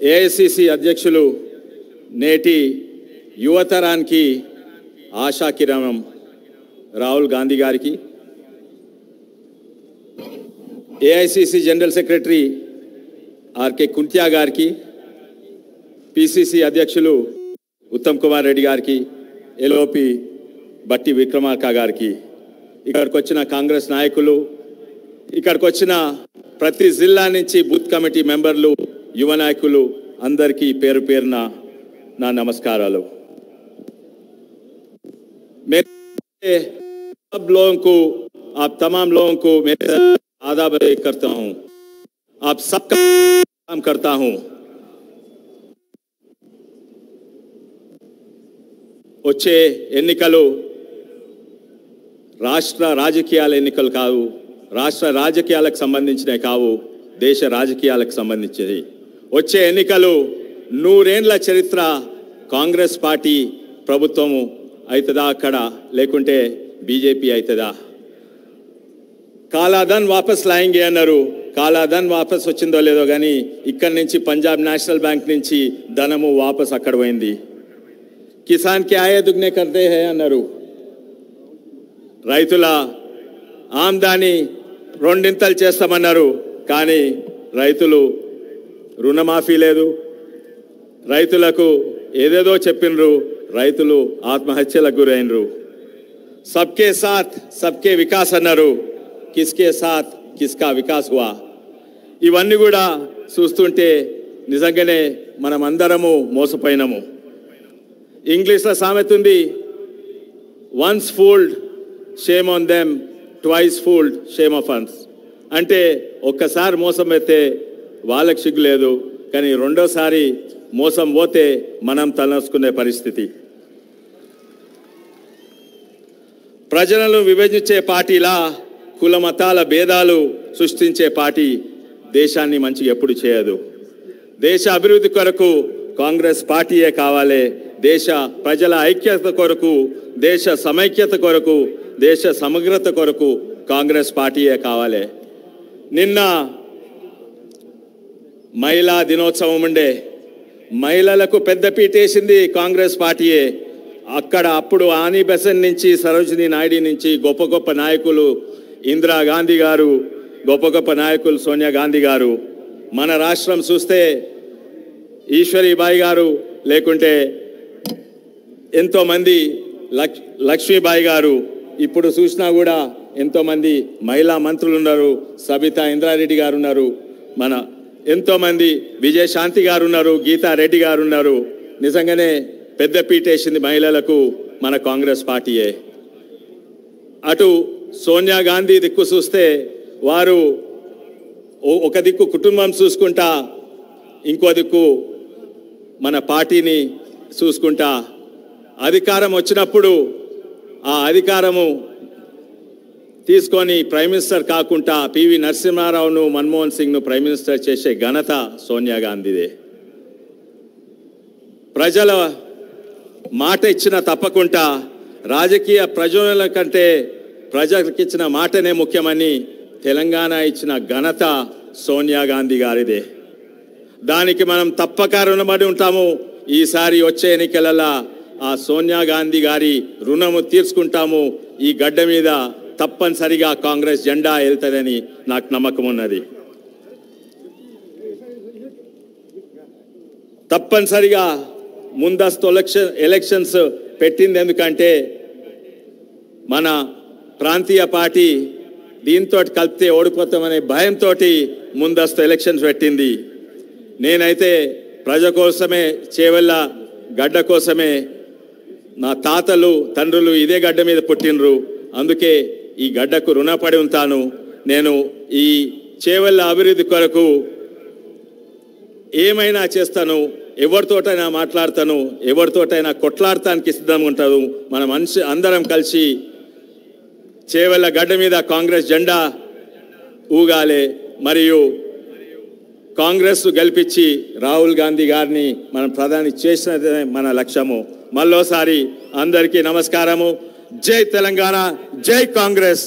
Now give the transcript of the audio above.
AICC అధ్యక్షులు నేటి యువతరానికి ఆశా కిరణం రాహుల్ గాంధీ గారికి AICC general secretary R K Kuntia గారికి పిసిసి అధ్యక్షులు ఉత్తమ్ కుమార్ రెడ్డి గారికి ఎల్ఓపి బట్టి విక్రమార్క గారికి. ఇక్కడికి వచ్చిన కాంగ్రెస్ నాయకులు ఇక్కడికి వచ్చిన ప్రతి జిల్లా నుంచి బూత్ కమిటీ మెంబర్లు యువ నాయకులు అందరికీ పేరు పేరున నా నమస్కారాలు मेरे सब लोगों को आप तमाम लोगों को मेरे आदाब करता हूं आप सबका काम करता हूं వచ్చే ఎన్నికలు రాష్ట్ర రాజకీయాల ఎన్నికలు కావు రాష్ట్ర రాజకీయాలకు సంబంధించినవి కావు దేశ రాజకీయాలకు సంబంధించినవి వచ్చే ఎన్నికలు నూరేండ్ల చరిత్ర కాంగ్రెస్ పార్టీ ప్రభుత్వము అవుతుందా అక్కడ? లేకుంటే బీజేపీ అవుతుందా కాలాధన్ వాపస్ లాయింగే అన్నారు. కాలాధన్ వాపస్ వచ్చిందో లేదో కానీ ఇక్కడి నుంచి పంజాబ్ నేషనల్ బ్యాంక్ నుంచి ధనము వాపస్ అక్కడ పోయింది. కిసాన్కి ఆయా దుగ్నే కర్దే హే అన్నారు. రైతుల ఆమ్దాని రెండింతలు చేస్తామన్నారు. కానీ రైతులు రుణమాఫీ లేదు. రైతులకు ఏదేదో చెప్పినరు రైతులు ఆత్మహత్యలకు గురైనరు. సబ్కే సాత్ సబ్కే వికాస్ అన్నారు. కిస్కే సాత్ కిస్కా వికాస్ హువా. ఇవన్నీ కూడా చూస్తుంటే నిజంగానే మనమందరము మోసపోయినాము. ఇంగ్లీష్లో సామెత ఉంది once fooled shame on them twice fooled shame of us అంటే ఒక్కసారి మోసం అయితే వాళ్ళకి సిగ్గు లేదు కానీ రెండోసారి మోసం పోతే మనం తలసుకునే పరిస్థితి. ప్రజలను విభజించే పార్టీలా కుల మతాల భేదాలు సృష్టించే పార్టీ దేశాన్ని మంచిగా ఎప్పుడు చేయదు. దేశ అభివృద్ధి కొరకు కాంగ్రెస్ పార్టీయే కావాలి దేశ ప్రజల ఐక్యత కొరకు దేశ సమైక్యత కొరకు దేశ సమగ్రత కొరకు కాంగ్రెస్ పార్టీయే కావాలి. నిన్న మహిళా దినోత్సవం ఉండే మహిళలకు పెద్ద పీటేసింది కాంగ్రెస్ పార్టీయే. అక్కడ అప్పుడు ఆనీ బెసన్ నుంచి సరోజిని నాయుడు నుంచి గొప్ప గొప్ప నాయకులు ఇందిరా గాంధీ గారు గొప్ప గొప్ప నాయకులు సోనియా గాంధీ గారు. మన రాష్ట్రం చూస్తే ఈశ్వరీబాయి గారు లేకుంటే ఎంతోమంది లక్ష్ లక్ష్మీబాయి గారు. ఇప్పుడు చూసినా కూడా ఎంతోమంది మహిళా మంత్రులు ఉన్నారు సబితా ఇంద్రారెడ్డి గారు ఉన్నారు. మన ఎంతోమంది విజయశాంతి గారు ఉన్నారు గీతారెడ్డి గారు ఉన్నారు నిజంగానే పెద్ద పీటేసింది మహిళలకు మన కాంగ్రెస్ పార్టీయే. అటు సోనియా గాంధీ దిక్కు చూస్తే వారు ఒక దిక్కు కుటుంబం చూసుకుంటా ఇంకో దిక్కు మన పార్టీని చూసుకుంటా. అధికారం వచ్చినప్పుడు ఆ అధికారము తీసుకొని ప్రైమ్ మినిస్టర్ కాకుండా పివి నరసింహారావును మన్మోహన్ సింగ్ను ప్రైమ్ మినిస్టర్ చేసే ఘనత సోనియా గాంధీదే. ప్రజల మాట ఇచ్చిన తప్పకుండా రాజకీయ ప్రజల కంటే ప్రజలకు ఇచ్చిన మాటనే ముఖ్యమని తెలంగాణ ఇచ్చిన ఘనత సోనియా గాంధీ గారిదే. దానికి మనం తప్పక రుణపడి ఉంటాము. ఈసారి వచ్చే ఎన్నికలలో ఆ సోనియా గాంధీ గారి రుణము తీర్చుకుంటాము. ఈ గడ్డ మీద తప్పనిసరిగా కాంగ్రెస్ జెండా వెళ్తుందని నాకు నమ్మకం ఉన్నది. తప్పనిసరిగా ముందస్తు ఎలక్షన్ ఎలక్షన్స్ పెట్టింది ఎందుకంటే మన ప్రాంతీయ పార్టీ దీంతో కలిపితే ఓడిపోతామనే భయంతో ముందస్తు ఎలక్షన్స్ పెట్టింది. నేనైతే ప్రజ కోసమే చేవెళ్ళ గడ్డ కోసమే నా తాతలు తండ్రులు ఇదే గడ్డ మీద పుట్టినరు అందుకే ఈ గడ్డకు రుణపడి ఉంటాను. నేను ఈ చేవెళ్ళ అభివృద్ధి కొరకు ఏమైనా చేస్తాను ఎవరితోటైనా మాట్లాడతాను ఎవరితోటైనా కొట్లాడటానికి సిద్ధంగా ఉంటాను. మనం మనిషి అందరం కలిసి చేవెళ్ళ గడ్డ మీద కాంగ్రెస్ జెండా ఊగాలే. మరియు కాంగ్రెస్ గెలిపించి రాహుల్ గాంధీ గారిని మనం ప్రధాని చేసినదే మన లక్ష్యము. మళ్ళోసారి అందరికీ నమస్కారము. జై తెలంగాణ జై కాంగ్రెస్